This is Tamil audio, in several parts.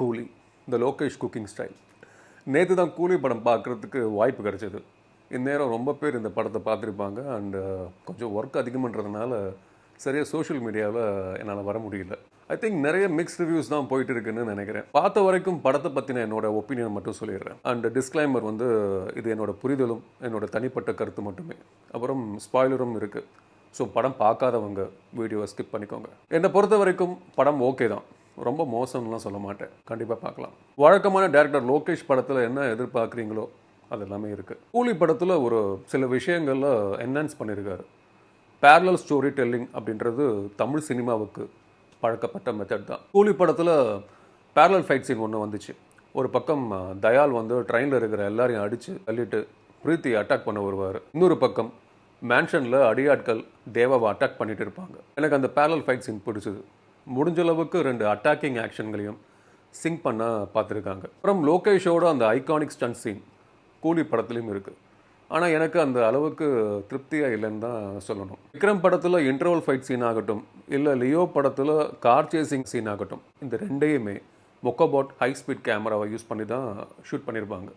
கூலி இந்த லோகேஷ் குக்கிங் ஸ்டைல். நேற்று தான் கூலி படம் பார்க்குறதுக்கு வாய்ப்பு கிடச்சிது. இந்நேரம் ரொம்ப பேர் இந்த படத்தை பார்த்துருப்பாங்க. அண்டு uh, கொஞ்சம் ஒர்க் அதிகம்ன்றதுனால சரியாக சோஷியல் மீடியாவில் என்னால் வர முடியல. ஐ திங்க் நிறைய மிக்ஸ் ரிவ்யூஸ் தான் போயிட்டு இருக்குன்னு நினைக்கிறேன். பார்த்த வரைக்கும் படத்தை பற்றின என்னோட ஒப்பீனியன் மட்டும் சொல்லிடுறேன். அண்ட் டிஸ்க்ளைமர் uh, வந்து இது என்னோட புரிதலும் என்னோட தனிப்பட்ட கருத்து மட்டுமே. அப்புறம் ஸ்பாய்லரும் இருக்குது ஸோ படம் பார்க்காதவங்க வீடியோவை ஸ்கிப் பண்ணிக்கோங்க. என்னை பொறுத்த வரைக்கும் படம் ஓகே தான். ரொம்ப மோசம்லாம் சொல்ல மாட்டேன். கண்டிப்பாக பார்க்கலாம். வழக்கமான டேரக்டர் லோகேஷ் படத்தில் என்ன எதிர்பார்க்குறீங்களோ அது எல்லாமே இருக்குது கூலி படத்தில் ஒரு சில விஷயங்களில் என்ஹான்ஸ் பண்ணியிருக்காரு பேரலல் ஸ்டோரி டெல்லிங் அப்படின்றது தமிழ் சினிமாவுக்கு பழக்கப்பட்ட மெத்தட் தான். கூலி படத்தில் பேரலல் ஃபைட் சீன் ஒன்று வந்துச்சு. ஒரு பக்கம் தயால் வந்து ட்ரெயினில் இருக்கிற எல்லாரையும் அடித்து தள்ளிட்டு பிரீத்தி அட்டாக் பண்ண வருவார். இன்னொரு பக்கம் மேன்ஷனில் அடியாட்கள் தேவாவை அட்டாக் பண்ணிட்டு இருப்பாங்க. எனக்கு அந்த பேரல் ஃபைட் சீன் பிடிச்சது. முடிஞ்சளவுக்கு ரெண்டு அட்டாக்கிங் ஆக்ஷன்களையும் சிங்க் பண்ண பார்த்துருக்காங்க. அப்புறம் லோகேஷோட அந்த ஐகானிக் ஸ்டன்ட் சீன் கூலி படத்துலையும் இருக்குது ஆனால் எனக்கு அந்த அளவுக்கு திருப்தியாக இல்லைன்னு தான் சொல்லணும். விக்ரம் படத்தில் இன்டர்வல் ஃபைட் சீன் ஆகட்டும் இல்லை லியோ படத்தில் கார் சேசிங் சீன் ஆகட்டும் இந்த ரெண்டையுமே மொக்கோபாட் ஹை ஸ்பீட் கேமராவை யூஸ் பண்ணி தான் ஷூட் பண்ணியிருப்பாங்க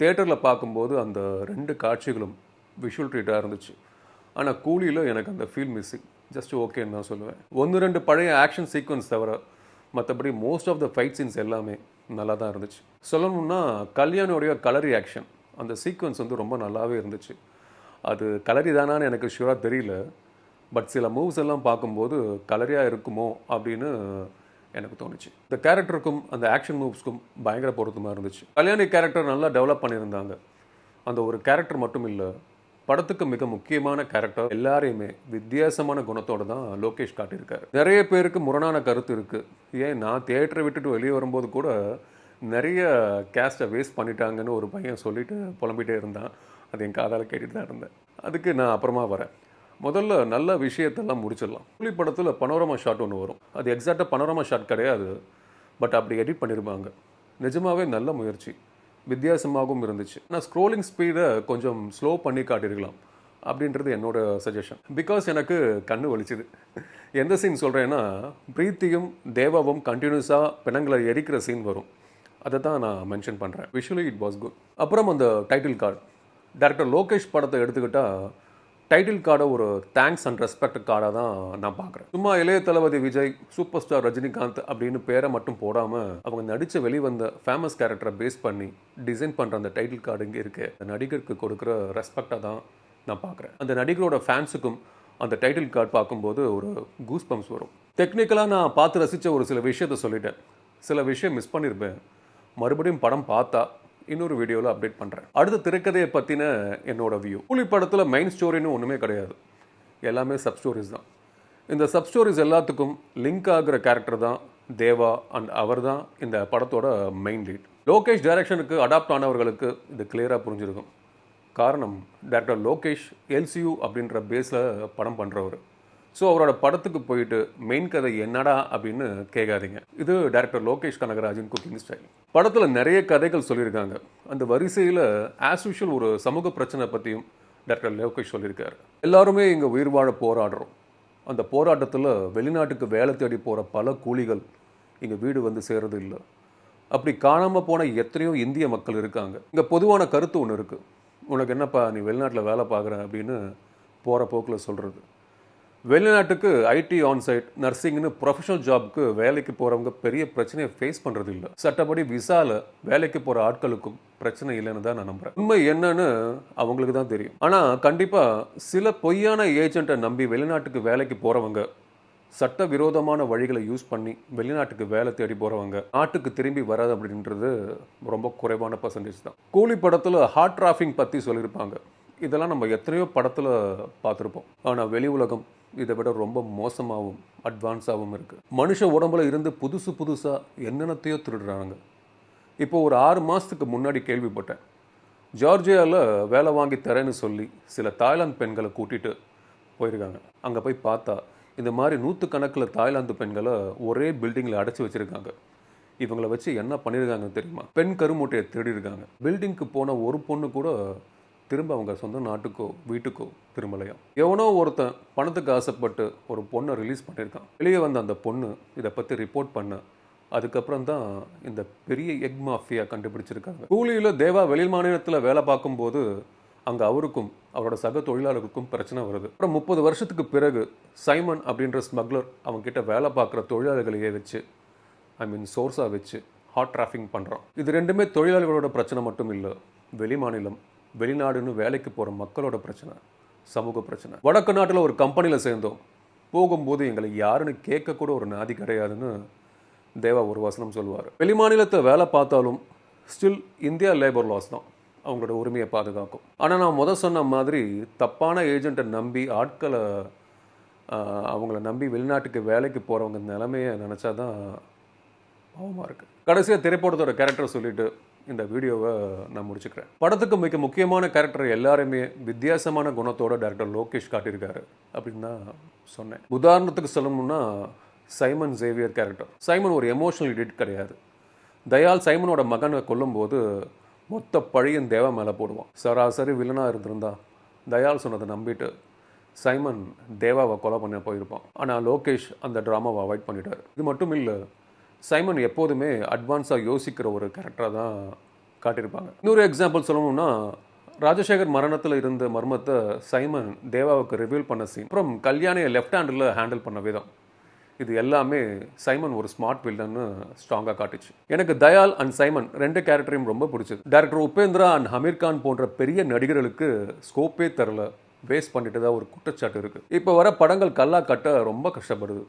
தேட்டரில் பார்க்கும்போது அந்த ரெண்டு காட்சிகளும் விஷுவல் ட்ரீட்டாக இருந்துச்சு. ஆனால் கூலியில் எனக்கு அந்த ஃபீல் மிஸ்ஸிங் ஜஸ்ட் ஓகேன்னு தான் சொல்லுவேன். ஒன்று ரெண்டு பழைய ஆக்ஷன் சீக்வன்ஸ் தவிர மற்றபடி most of the fight scenes எல்லாமே நல்லா தான் இருந்துச்சு. சொல்லணும்னா கல்யாணோடைய கலரி ஆக்ஷன் அந்த சீக்வன்ஸ் வந்து ரொம்ப நல்லாவே இருந்துச்சு. அது கலரி தானான்னு எனக்கு ஷூராக தெரியல. பட் சில மூவ்ஸ் எல்லாம் பார்க்கும்போது கலரியாக இருக்குமோ அப்படின்னு எனக்கு தோணுச்சு. இந்த கேரக்டருக்கும் அந்த ஆக்ஷன் மூவ்ஸ்க்கும் பயங்கர பொருத்தமாக இருந்துச்சு. கல்யாணி கேரக்டர் நல்லா டெவலப் பண்ணியிருந்தாங்க. அந்த ஒரு கேரக்டர் மட்டும் இல்லை படத்துக்கு மிக முக்கியமான கேரக்டர் எல்லாரையுமே வித்தியாசமான குணத்தோடு தான் லோகேஷ் காட்டியிருக்காரு. நிறைய பேருக்கு முரணான கருத்து இருக்குது ஏன் நான் தியேட்டரை விட்டுட்டு வெளியே வரும்போது கூட நிறைய கேஸ்ட்டை வேஸ்ட் பண்ணிட்டாங்கன்னு ஒரு பையன் சொல்லிட்டு புலம்பிட்டே இருந்தான். அது என் காதால் கேட்டுட்டு தான் இருந்தேன். அதுக்கு நான் அப்புறமா வரேன். முதல்ல நல்ல விஷயத்தெல்லாம் முடிச்சிடலாம். புலி படத்தில் பனோரமா ஷாட் ஒன்று வரும். அது எக்ஸாக்டாக பனோரமா ஷாட் கிடையாது. பட் அப்படி எடிட் பண்ணியிருப்பாங்க நிஜமாவே நல்ல முயற்சி. வித்தியாசமாகவும் இருந்துச்சு. நான் ஸ்க்ரோலிங் ஸ்பீடை கொஞ்சம் ஸ்லோ பண்ணி காட்டியிருக்கலாம் அப்படின்றது என்னோட சஜஷன் பிகாஸ் எனக்கு கண்ணு வலிச்சுது. எந்த சீன் சொல்கிறேன்னா பிரீத்தியும் தேவாவும் கண்டினியூஸாக பிணங்களை எரிக்கிற சீன் வரும். அதை தான் நான் மென்ஷன் பண்ணுறேன் விஷுவலி இட் வாஸ் குட் அப்புறம் அந்த டைட்டில் கார்டு டேரக்டர் லோகேஷ் படத்தை எடுத்துக்கிட்டால் டைட்டில் கார்டை ஒரு தேங்க்ஸ் அண்ட் ரெஸ்பெக்ட் கார்டாக தான் நான் பார்க்குறேன். சும்மா இளைய தளபதி விஜய் சூப்பர் ஸ்டார் ரஜினிகாந்த் அப்படின்னு பேரை மட்டும் போடாமல் அவங்க நடித்த வெளிவந்த ஃபேமஸ் கேரக்டரை பேஸ் பண்ணி டிசைன் பண்ணுற அந்த டைட்டில் கார்டு இங்கே இருக்கு. அந்த நடிகருக்கு கொடுக்குற ரெஸ்பெக்டாக தான் நான் பார்க்குறேன். அந்த நடிகரோட ஃபேன்ஸுக்கும் அந்த டைட்டில் கார்டு பார்க்கும்போது ஒரு கூஸ் பம்ப்ஸ் வரும். டெக்னிக்கலாக நான் பார்த்து ரசித்த ஒரு சில விஷயத்த சொல்லிட்டேன். சில விஷயம் மிஸ் பண்ணியிருப்பேன் மறுபடியும் படம் பார்த்தா இன்னொரு வீடியோவில் அப்டேட் பண்ணுறேன் அடுத்த திரைக்கதையை பற்றின என்னோட வியூ கூலி படத்தில் மெயின் ஸ்டோரின்னு ஒன்றுமே கிடையாது. எல்லாமே சப் ஸ்டோரிஸ் தான். இந்த சப் ஸ்டோரிஸ் எல்லாத்துக்கும் லிங்க் ஆகிற கேரக்டர் தான் தேவா அண்ட் அவர் தான் இந்த படத்தோட மெயின் லீட் லோகேஷ் டைரக்ஷனுக்கு அடாப்ட் ஆனவர்களுக்கு இது கிளியராக புரிஞ்சிருக்கும். காரணம் டேரக்டர் லோகேஷ் எல்சியூ அப்படின்ற பேஸில் படம் பண்ணுறவர் ஸோ அவரோட படத்துக்கு போயிட்டு மெயின் கதை என்னடா அப்படின்னு கேட்காதீங்க. இது டேரக்டர் லோகேஷ் கனகராஜின் குக்கிங் ஸ்டைல் படத்தில் நிறைய கதைகள் சொல்லியிருக்காங்க. அந்த வரிசையில் ஆஸ் யூஷுவல் ஒரு சமூக பிரச்சனை பற்றியும் டேரக்டர் லோகேஷ் சொல்லியிருக்காரு. எல்லாருமே இங்கே உயிர் வாழ போராடுறோம். அந்த போராட்டத்தில் வெளிநாட்டுக்கு வேலை தேடி போகிற பல கூலிகள் இங்கே வீடு வந்து சேர்றது இல்லை. அப்படி காணாமல் போன எத்தனையோ இந்திய மக்கள் இருக்காங்க. இங்கே பொதுவான கருத்து ஒன்று இருக்குது உனக்கு என்னப்பா நீ வெளிநாட்டில் வேலை பார்க்குற அப்படின்னு போகிற போக்கில் சொல்கிறது வெளிநாட்டுக்கு ஐடி ஆன்சைட் நர்சிங்னு ப்ரொஃபஷனல் ஜாப்க்கு வேலைக்கு போகிறவங்க பெரிய பிரச்சனையை ஃபேஸ் பண்ணுறது இல்லை சட்டப்படி விசால வேலைக்கு போகிற ஆட்களுக்கும் பிரச்சனை இல்லைன்னு தான் நான் நம்புறேன். உண்மை என்னன்னு அவங்களுக்கு தான் தெரியும். ஆனால் கண்டிப்பாக சில பொய்யான ஏஜென்ட்டை நம்பி வெளிநாட்டுக்கு வேலைக்கு போகிறவங்க சட்ட விரோதமான வழிகளை யூஸ் பண்ணி வெளிநாட்டுக்கு வேலை தேடி போகிறவங்க நாட்டுக்கு திரும்பி வராது அப்படின்றது ரொம்ப குறைவான பர்சன்டேஜ் தான். கூலி படத்தில் ஹார்ட் டிராஃபிங் பற்றி சொல்லியிருப்பாங்க. இதெல்லாம் நம்ம எத்தனையோ படத்தில் பார்த்துருப்போம். ஆனால் வெளி உலகம் இதை விட ரொம்ப மோசமாகவும் அட்வான்ஸாகவும் இருக்குது மனுஷ உடம்புல இருந்து புதுசு புதுசாக என்னென்னத்தையோ திருடுறாங்க இப்போ ஒரு ஆறு மாதத்துக்கு முன்னாடி கேள்விப்பட்டேன். ஜார்ஜியாவில் வேலை வாங்கி தரேன்னு சொல்லி சில தாய்லாந்து பெண்களை கூட்டிட்டு போயிருக்காங்க. அங்கே போய் பார்த்தா இந்த மாதிரி நூற்றுக்கணக்கில் தாய்லாந்து பெண்களை ஒரே பில்டிங்கில் அடைச்சி வச்சுருக்காங்க. இவங்களை வச்சு என்ன பண்ணியிருக்காங்கன்னு தெரியுமா? பெண் கருமூட்டையை திருடியிருக்காங்க பில்டிங்க்கு போன ஒரு பொண்ணு கூட திரும்ப அவங்க சொந்த நாட்டுக்கோ வீட்டுக்கோ திரும்பலையாம். எவனோ ஒருத்தன் பணத்துக்கு ஆசைப்பட்டு ஒரு பொண்ணை ரிலீஸ் பண்ணியிருக்கான். வெளியே வந்த அந்த பொண்ணு இதை பற்றி ரிப்போர்ட் பண்ண அதுக்கப்புறம் தான் இந்த பெரிய எக் மாஃபியா கண்டுபிடிச்சிருக்காங்க. கூலியில் தேவா வெளி மாநிலத்தில் வேலை பார்க்கும்போது அங்கே அவருக்கும் அவரோட சக தொழிலாளர்களுக்கும் பிரச்சனை வருது. அப்புறம் முப்பது வருஷத்துக்கு பிறகு சைமன் அப்படின்ற ஸ்மக்லர் அவங்ககிட்ட வேலை பார்க்குற தொழிலாளர்களையே வச்சு ஐ மீன் சோர்ஸாக வச்சு ஹாட் டிராஃபிங் பண்ணுறான் இது ரெண்டுமே தொழிலாளர்களோட பிரச்சனை மட்டும் இல்லை வெளி மாநிலம் வெளிநாடுன்னு வேலைக்கு போகிற மக்களோட பிரச்சனை சமூக பிரச்சனை. வடக்கு நாட்டில் ஒரு கம்பெனியில் சேர்ந்தோம். போகும்போது எங்களை யாருன்னு கேட்கக்கூட ஒரு நாதி கிடையாதுன்னு தேவா ஒரு வசனம் சொல்லுவார். வெளிமாநிலத்தை வேலை பார்த்தாலும் ஸ்டில் இந்தியா லேபர் லாஸ் தான். அவங்களோட உரிமையை பாதுகாக்கும். ஆனால் நான் முதல் சொன்ன மாதிரி தப்பான ஏஜெண்ட்டை நம்பி ஆட்களை அவங்கள நம்பி வெளிநாட்டுக்கு வேலைக்கு போகிறவங்க நிலமையை நினச்சா தான் பாவமாக இருக்குது கடைசியாக திரைப்படத்தோட கேரக்டர் சொல்லிவிட்டு இந்த வீடியோவை நான் முடிச்சுக்கிறேன். படத்துக்கு மிக முக்கியமான கேரக்டர் எல்லாருமே வித்தியாசமான குணத்தோட டேரக்டர் லோகேஷ் காட்டியிருக்காரு அப்படின்னு தான் சொன்னேன். உதாரணத்துக்கு சொல்லணும்னா சைமன் சேவியர் கேரக்டர் சைமன் ஒரு எமோஷனல் எடிட் கிடையாது. தயால் சைமனோட மகனை கொல்லும்போது மொத்த பழியும் தேவா மேலே போடுவான். சராசரி வில்லனாக இருந்திருந்தா தயால் சொன்னதை நம்பிட்டு சைமன் தேவாவை கொலை பண்ண போயிருப்பான். ஆனால் லோகேஷ் அந்த ட்ராமாவை அவாய்ட் பண்ணிட்டார். இது மட்டும் இல்லை சைமன் எப்போதுமே அட்வான்ஸாக யோசிக்கிற ஒரு கேரக்டராக தான் காட்டியிருப்பாங்க. இன்னொரு எக்ஸாம்பிள் சொல்லணும்னா ராஜசேகர் மரணத்தில் இருந்த மர்மத்தை சைமன் தேவாவுக்கு ரிவீல் பண்ண சீன் அப்புறம் கல்யாணியை லெஃப்ட் ஹேண்டில் ஹேண்டில் பண்ண விதம். இது எல்லாமே சைமன் ஒரு ஸ்மார்ட் வில்லன்னு ஸ்ட்ராங்காக காட்டுச்சு. எனக்கு தயால் அண்ட் சைமன் ரெண்டு கேரக்டரையும் ரொம்ப பிடிச்சது. டேரக்டர் உபேந்திரா அண்ட் ஹமீர் கான் போன்ற பெரிய நடிகர்களுக்கு ஸ்கோப்பே தரல வேஸ்ட் பண்ணிட்டதா ஒரு குற்றச்சாட்டு இருக்குது இப்போ வர படங்கள் கல்லா கட்ட ரொம்ப கஷ்டப்படுது.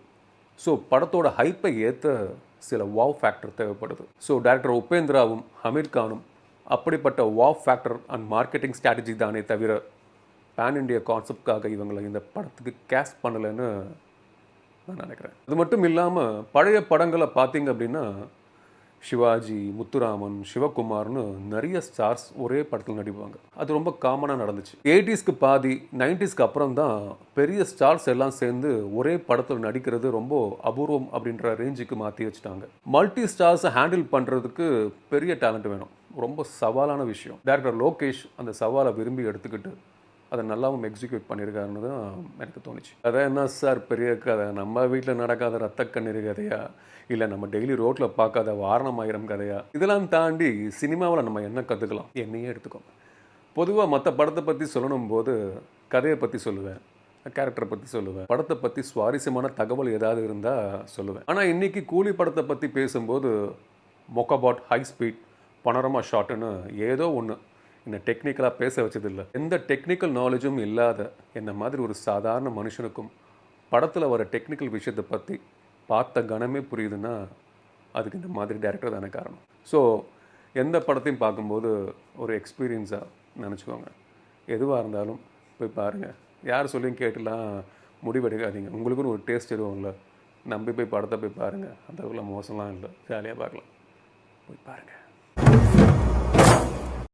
ஸோ படத்தோட ஹைப்பை ஏற்ற சில வாவ் ஃபேக்டர் தேவைப்படுது. ஸோ டேரக்டர் உபேந்திராவும் ஹமீர் கானும் அப்படிப்பட்ட wow factor and marketing strategy தானே தவிர பேன் இண்டியா கான்செப்ட்காக இவங்களை இந்த படத்துக்கு கேஸ்ட் பண்ணலைன்னு நான் நினைக்கிறேன். அது மட்டும் இல்லாமல் பழைய படங்களை பார்த்தீங்க அப்படின்னா சிவாஜி முத்துராமன் சிவகுமார்னு நிறைய ஸ்டார்ஸ் ஒரே படத்தில் நடிப்பாங்க. அது ரொம்ப காமனாக நடந்துச்சு. எயிட்டிஸ்க்கு பாதி நைன்டிஸ்க்கு அப்புறம் தான் பெரிய ஸ்டார்ஸ் எல்லாம் சேர்ந்து ஒரே படத்தில் நடிக்கிறது ரொம்ப அபூர்வம் அப்படின்ற ரேஞ்சுக்கு மாற்றி வச்சுட்டாங்க. மல்டி ஸ்டார்ஸை ஹேண்டில் பண்ணுறதுக்கு பெரிய டேலண்ட் வேணும். ரொம்ப சவாலான விஷயம். டேரக்டர் லோகேஷ் அந்த சவாலை விரும்பி எடுத்துக்கிட்டு அதை நல்லாவும் எக்ஸிக்யூட் பண்ணியிருக்காருன்னு தான் எனக்கு தோணுச்சு. அதான் என்ன சார் பெரிய கதை? நம்ம வீட்டில் நடக்காத ரத்த கண்ணீர் கதையா? இல்லை நம்ம டெய்லி ரோட்டில் பார்க்காத வாரணமாயிரம் கதையா? இதெல்லாம் தாண்டி சினிமாவில் நம்ம என்ன கற்றுக்கலாம் என்னையே எடுத்துக்கோங்க. பொதுவாக மற்ற படத்தை பற்றி சொல்லணும் போது கதையை பற்றி சொல்லுவேன் கேரக்டரை பற்றி சொல்லுவேன். படத்தை பற்றி சுவாரஸ்யமான தகவல் ஏதாவது இருந்தால் சொல்லுவேன். ஆனால் இன்னைக்கு கூலி படத்தை பற்றி பேசும்போது மொக்கபாட் ஹை ஸ்பீட் பனரமா ஷாட்டுன்னு ஏதோ ஒன்று என்னை டெக்னிக்கலாக பேச வச்சதில்லை. எந்த டெக்னிக்கல் நாலேஜும் இல்லாத என்ன மாதிரி ஒரு சாதாரண மனுஷனுக்கும் படத்தில் வர டெக்னிக்கல் விஷயத்தை பற்றி பார்த்த கணமே புரியுதுன்னா அதுக்கு இந்த மாதிரி டேரக்டர் தானே காரணம். ஸோ எந்த படத்தையும் பார்க்கும்போது ஒரு எக்ஸ்பீரியன்ஸாக நினச்சிக்கோங்க. எதுவாக இருந்தாலும் போய் பாருங்கள் யார் சொல்லியும் கேட்டுலாம் முடிவெடுக்காதீங்க. உங்களுக்குன்னு ஒரு டேஸ்ட் எதுவும்ல நம்பி போய் படத்தை போய் பாருங்கள் அந்த அளவுக்குலாம் மோசம்லாம் இல்லை. ஜாலியாக பார்க்கலாம். போய் பாருங்கள்